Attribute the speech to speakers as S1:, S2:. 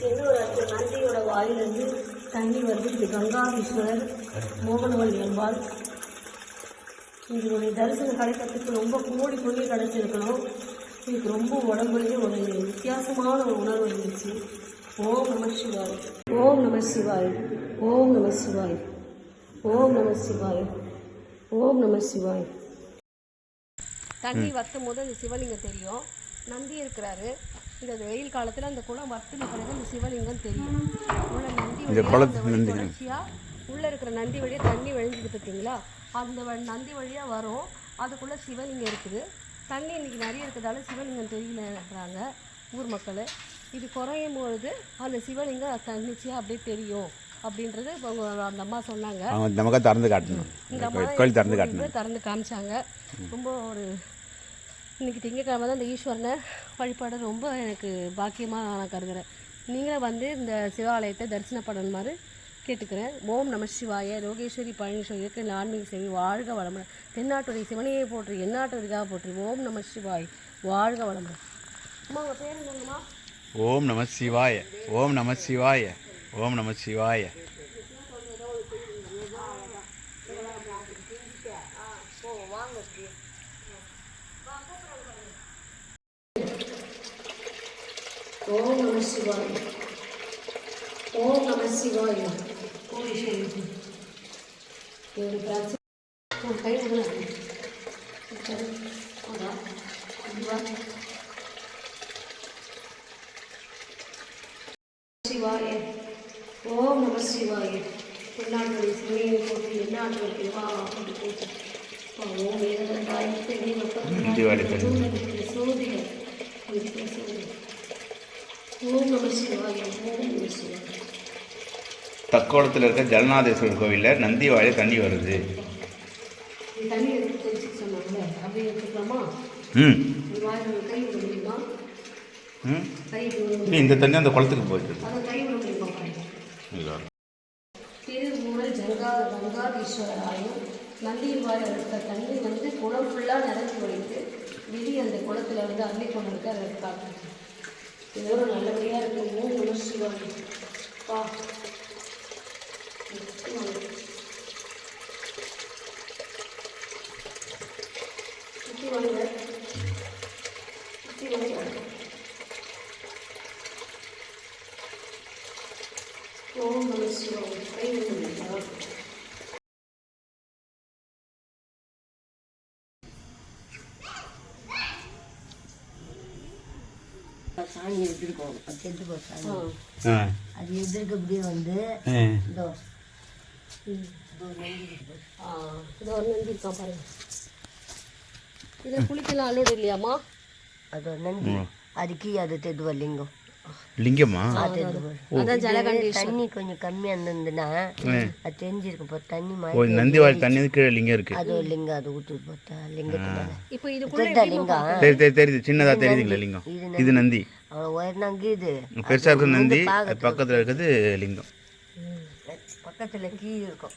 S1: இன்னொரு இடத்துல நந்தியோட வாயிலிருந்து தண்ணி வருது இது கங்காதீஸ்வரர் மோகனவல்லி அம்பாள் இதனுடைய தரிசனம் கிடைக்கிறதுக்கு ரொம்ப கோடி கோடி கிடைச்சிருக்கணும். இதுக்கு ரொம்ப உடம்புலேயே ஒரு வித்தியாசமான ஒரு உணர்வு இருந்துச்சு ஓம் நம சிவாய். ஓம் நம சிவாய். ஓம் நம சிவாய். ஓம் நம சிவாய். ஓம் நம சிவாய். தண்ணி வத்தும் போது அந்த சிவலிங்கம் தெரியும். நந்தி இருக்கிறாரு. இந்த வெயில் காலத்தில் அந்த குளம் வத்துன பிறகு அந்த சிவலிங்கம் தெரியும். உள்ள நந்தி
S2: இந்த
S1: வழியா
S2: குளத்து
S1: அந்த வழி
S2: நந்தி.
S1: தொடர்ச்சியா உள்ள இருக்கிற நந்தி வழியா தண்ணி வழிஞ்சுக்கிட்டு இருக்கீங்களா? அந்த நந்தி வழியா வரும். அதுக்குள்ள சிவலிங்கம் இருக்குது. தண்ணி இன்னைக்கு நிறைய இருக்கிறதால சிவலிங்கம் தெரியலன்றாங்க ஊர் மக்கள். இது குறையும் பொழுது அந்த சிவலிங்கம் தன்னிச்சையாக அப்படியே தெரியும் அப்படின்றது அவங்க அந்த அம்மா சொன்னாங்க.
S2: அவங்க இந்த பக்கம் திறந்து காட்டணும்.
S1: இந்த அம்மா
S2: கோயில் திறந்து காட்டணும்.
S1: திறந்து காமிச்சாங்க. ரொம்ப ஒரு இன்னைக்கு திங்கக்கிழமை தான் இந்த ஈஸ்வரனை வழிபாடு ரொம்ப எனக்கு பாக்கியமாக நான் கருதுகிறேன் நீங்களும் வந்து இந்த சிவாலயத்தை தரிசனம் பண்ணணுமாறு கேட்டுக்கிறேன். ஓம் நம சிவாய ரோகேஸ்வரி பழனீஸ்வரி இயற்கை ஆன்மீக சேவை வாழ்க வளமுடன். தென்னாட்டுடைய சிவனையை போற்றி எந்நாட்டுவரிக்காக போற்றி ஓம் நம சிவாய் வாழ்க வளமுடன். அம்மா உங்கள் பேர் என்னங்கம்மா?
S2: ஓம் நம சிவாய ஓம் நம சிவாய ஓம் நம சிவாய.
S1: ஓம் நம சிவாய ஓம் நம சிவாய ஓம் சரி ஒரு பிரார்த்தனை ஒரு கை விடலாம் சரி போதா இதுவா சிவாய ஓம் நம சிவாய எந்நாட்டு சிவனையை போட்டு எந்நாட்டு வா அப்படி போட்டு ஓம்
S2: தக்கோலத்தில் இருக்க ஜலநாதேஸ்வரர் கோவிலில் நந்தி வாழை தண்ணி வருது. ம். இந்த தண்ணி அந்த குளத்துக்கு போயிட்டு
S1: ஜங்கா நந்தியின் வாயில் எடுத்த தண்ணி வந்து குளம் ஃபுல்லாக நிரம்பி வழிந்து விதி அந்த குளத்துல வந்து அள்ளி கொண்டு இருக்கு அதை பார்க்குறது இதோட நல்லபடியாக இருக்கு ஓம் நம சிவாய் பா சுற்றி வாங்க சுற்றி வாங்க ஓம் நம சிவாய் கை விடுங்க
S3: சாமி எடுத்துருக்கோம் அது செத்து போய் சாமி
S2: ஆ.
S3: அது எதிர்க்க அப்படியே வந்து.
S2: ஆ.
S3: இதோ.
S1: ஆ. இது ஒரு நந்தி இருக்கா பாருங்க. இதில் குளிக்கலாம் அலோடு இல்லையாம்மா?
S3: அது நந்தி அதுக்கு அது தெதுவா லிங்கம்.
S2: லிங்கம்மா
S3: அது தெதுவா.
S1: அதான் ஜலகண்டி
S3: தண்ணி கொஞ்சம் கம்மியா இருந்ததுன்னா அது தெரிஞ்சிருக்கு இப்போ தண்ணி
S2: ஓ
S3: மாதிரி
S2: நந்தி தண்ணி கீழே லிங்கம் இருக்கு.
S3: அது ஒரு லிங்கம். அது ஊற்றி போட்டா லிங்கத்து மேலே.
S1: இப்போ இதுக்குள்ள
S3: தெத்தா லிங்கம்.
S2: தெரி தெரி தெரியுது. சின்னதாக தெரியுதுங்களா லிங்கம். இது நந்தி.
S3: அவ்வளோ உயர்ந்தாங்க இது.
S2: பெருசாக நந்தி. பக்கத்தில் இருக்கிறது லிங்கம்.
S3: பக்கத்தில் கீ இருக்கும்.